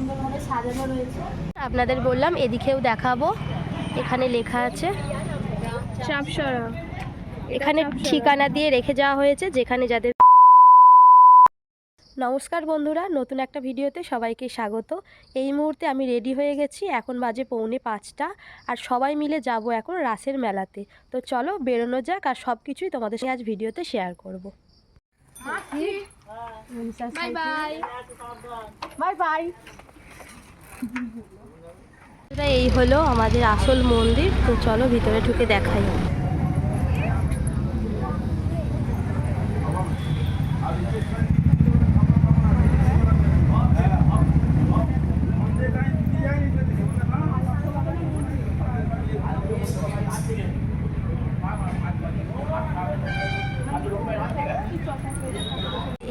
সুন্দরভাবে সাজানো রয়েছে। আপনাদের বললাম এদিকেও দেখাবো। এখানে লেখা আছে চাপসরা। এখানে ঠিকানা দিয়ে রেখে যাওয়া হয়েছে যেখানে যাদের নমস্কার বন্ধুরা নতুন একটা ভিডিওতে সবাইকে স্বাগত। এই মুহূর্তে আমি রেডি হয়ে গেছি এখন বাজে পৌনে পাঁচটা আর সবাই মিলে যাব এখন রাসের মেলাতে। তো চলো বেরোনো যাক আর সব কিছুই তোমাদের সঙ্গে আজ ভিডিওতে শেয়ার করব। বাই বাই বাই বাই এই হলো আমাদের আসল মন্দির। তো চলো ভিতরে ঢুকে দেখাই।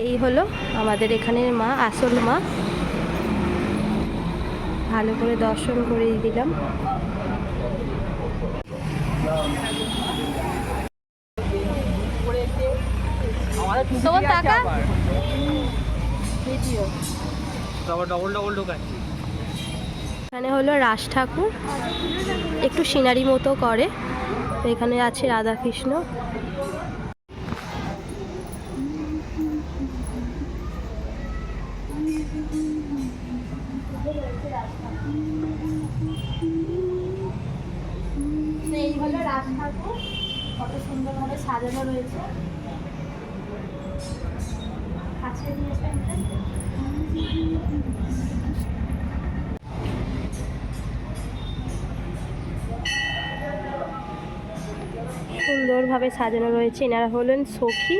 এই হলো আমাদের এখানের মা, আসল মা। ভালো করে দর্শন করে দিলাম। টাকা? ডবল ডবল ঢোকাচ্ছি। এখানে হলো রাজ ঠাকুর। একটু সিনারি মতো করে। এখানে আছে রাধা এই হলো ঠাকুর। কত সুন্দরভাবে সাজানো রয়েছে। সুন্দরভাবে সাজানো রয়েছে। এনারা হলেন সখী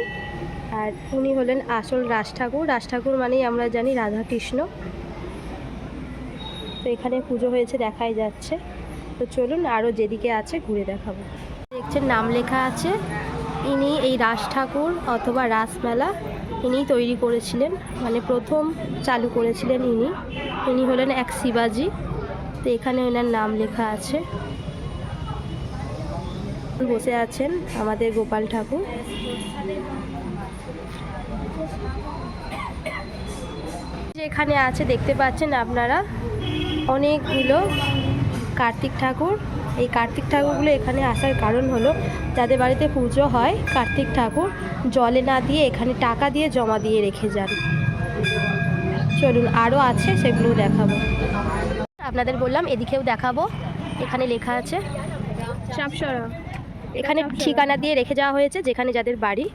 আর উনি হলেন আসল রাজ ঠাকুর। রাজ ঠাকুর মানেই আমরা জানি রাধা কৃষ্ণ তো এখানে পুজো হয়েছে, দেখাই যাচ্ছে। তো চলুন আরও যেদিকে আছে ঘুরে দেখাবো। দেখছেন নাম লেখা আছে, ইনি এই রাস ঠাকুর অথবা রাসমেলা ইনি তৈরি করেছিলেন। মানে প্রথম চালু করেছিলেন ইনি। ইনি হলেন এক শিবাজি। তো এখানে ওনার নাম লেখা আছে। বসে আছেন আমাদের গোপাল ঠাকুর। এখানে আছে, দেখতে পাচ্ছেন আপনারা? অনেকগুলো কার্তিক ঠাকুর। এই কার্তিক ঠাকুরগুলো এখানে আসার কারণ হলো যাদের বাড়িতে পুজো হয় কার্তিক ঠাকুর জলে না দিয়ে এখানে টাকা দিয়ে জমা দিয়ে রেখে যান। চলুন আরও আছে সেগুলো দেখাবো। আপনাদের বললাম এদিকেও দেখাবো। এখানে লেখা আছে এখানে ঠিকানা দিয়ে রেখে যাওয়া হয়েছে যেখানে যাদের বাড়ি।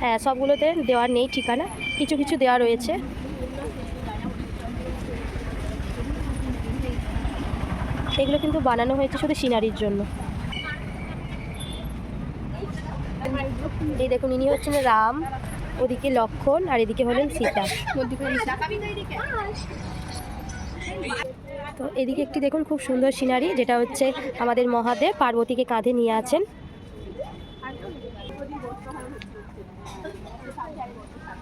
হ্যাঁ সবগুলোতে দেওয়ার নেই ঠিকানা। কিছু কিছু দেওয়া রয়েছে। এগুলো কিন্তু বানানো হয়েছে শুধু সিনারির জন্য। এই দেখুন, ইনি হচ্ছেন রাম, ওদিকে লক্ষণ, আর এদিকে হলেন সীতা। তো এদিকে একটি দেখুন, খুব সুন্দর সিনারি, যেটা হচ্ছে আমাদের মহাদেব পার্বতীকে কাঁধে নিয়ে আছেন।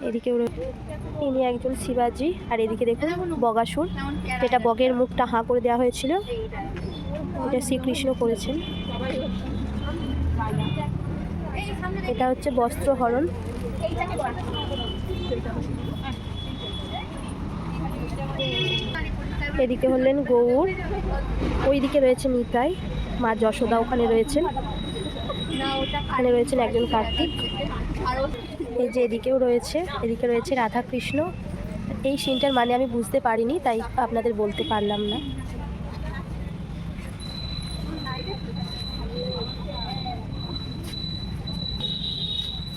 এদিকে ইনি একজন শিবাজি, আর এদিকে দেখুন বগাসুর, যেটা বগের মুখটা হাঁ করে দেওয়া হয়েছিল এটা শ্রীকৃষ্ণ করেছেন। এটা হচ্ছে বস্ত্রহরণ। এদিকে হলেন গৌর, ওইদিকে রয়েছে নিতাই, মা যশোদা ওখানে রয়েছেন। এখানে রয়েছেন একজন কার্তিক। এই যে এদিকেও রয়েছে, এদিকে রয়েছে রাধা কৃষ্ণ এই সিনটার মানে আমি বুঝতে পারিনি, তাই আপনাদের বলতে পারলাম না।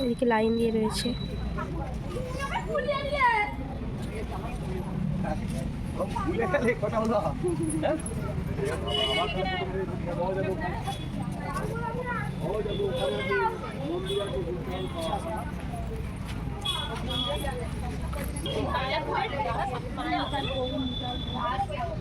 এদিকে লাইন দিয়ে রয়েছে। কথা Thank you.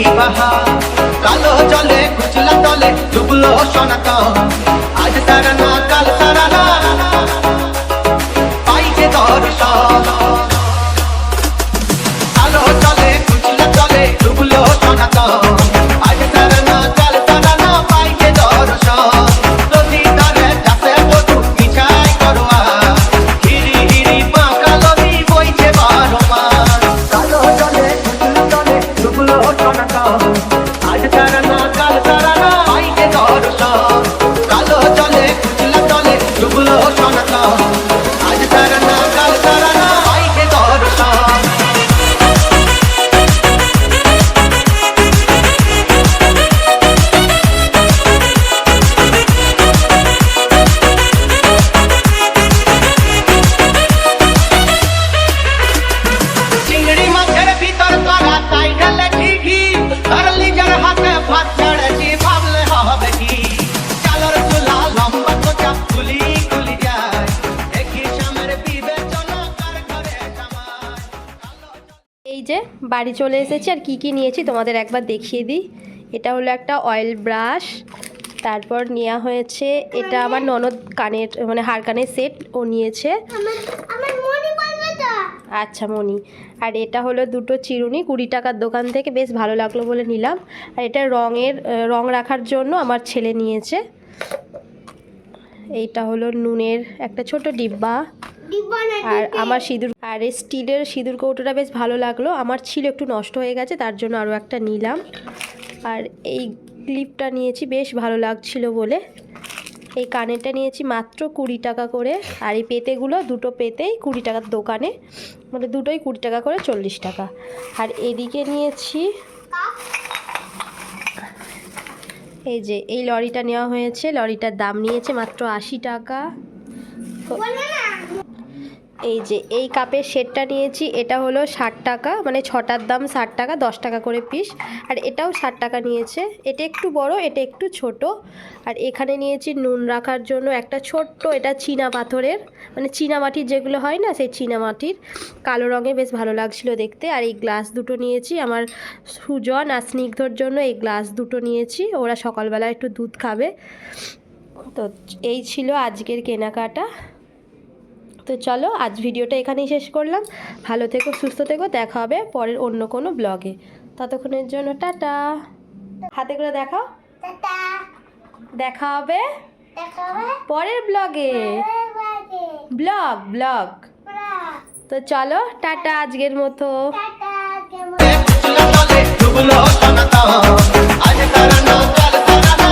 চুলেরই বাহার কালো জলে কুচলা তলে ডুবলো সনাত আজ সারা না, কাল সারা না। পাইছে দর্শন। কালো জলে কুচলা তলে ডুবলো সনাতন। বাড়ি চলে এসেছি আর কি কি নিয়েছি তোমাদের একবার দেখিয়ে দিই। এটা হলো একটা অয়েল ব্রাশ তারপর নেওয়া হয়েছে এটা আমার ননদ কানের মানে হার কানের সেট ও নিয়েছে। আচ্ছা মনি, আর এটা হলো দুটো চিরুনি, কুড়ি টাকার দোকান থেকে বেশ ভালো লাগল বলে নিলাম। আর এটা রঙের রং রাখার জন্য আমার ছেলে নিয়েছে। এইটা হলো নুনের একটা ছোট ডিব্বা। আর আমার সিঁদুর আর এই স্টিলের সিঁদুর কৌটোটা বেশ ভালো লাগল। আমার ছিল একটু নষ্ট হয়ে গেছে তার জন্য আরও একটা নিলাম। আর এই ক্লিপটা নিয়েছি বেশ ভালো লাগছিল বলে। এই কানেরটা নিয়েছি মাত্র কুড়ি টাকা করে। আর এই পেতেগুলো দুটো পেতেই কুড়ি টাকার দোকানে। মানে দুটোই কুড়ি টাকা করে চল্লিশ টাকা। আর এদিকে নিয়েছি এই যে এই লরিটা নেওয়া হয়েছে। লরিটার দাম নিয়েছে মাত্র আশি টাকা। এই যে, এই কাপের সেটটা নিয়েছি, এটা হলো ষাট টাকা মানে ছটার দাম ষাট টাকা, দশ টাকা করে পিস আর এটাও ষাট টাকা নিয়েছে। এটা একটু বড়, এটা একটু ছোট, আর এখানে নিয়েছি নুন রাখার জন্য একটা ছোট্ট, এটা চীনা পাথরের মানে চীনা মাটির যেগুলো হয় না, সেই চীনা মাটির। কালো রঙে বেশ ভালো লাগছিল দেখতে, আর এই গ্লাস দুটো নিয়েছি, আমার সুজন আর স্নিগ্ধর জন্য এই গ্লাস দুটো নিয়েছি, ওরা সকালবেলা একটু দুধ খাবে। তো এই ছিল আজকের কেনাকাটা। তো চলো আজ ভিডিওটা এখানেই শেষ করলাম। ভালো থেকো সুস্থ থেকো দেখা হবে পরের অন্য কোনো ব্লগে। ততক্ষণের জন্য টাটা। হাতে করে দেখাও। দেখা হবে পরের ব্লগে। Blog blog. তো চলো টাটা আজকের মতো। আজ তারা না কাল তারা না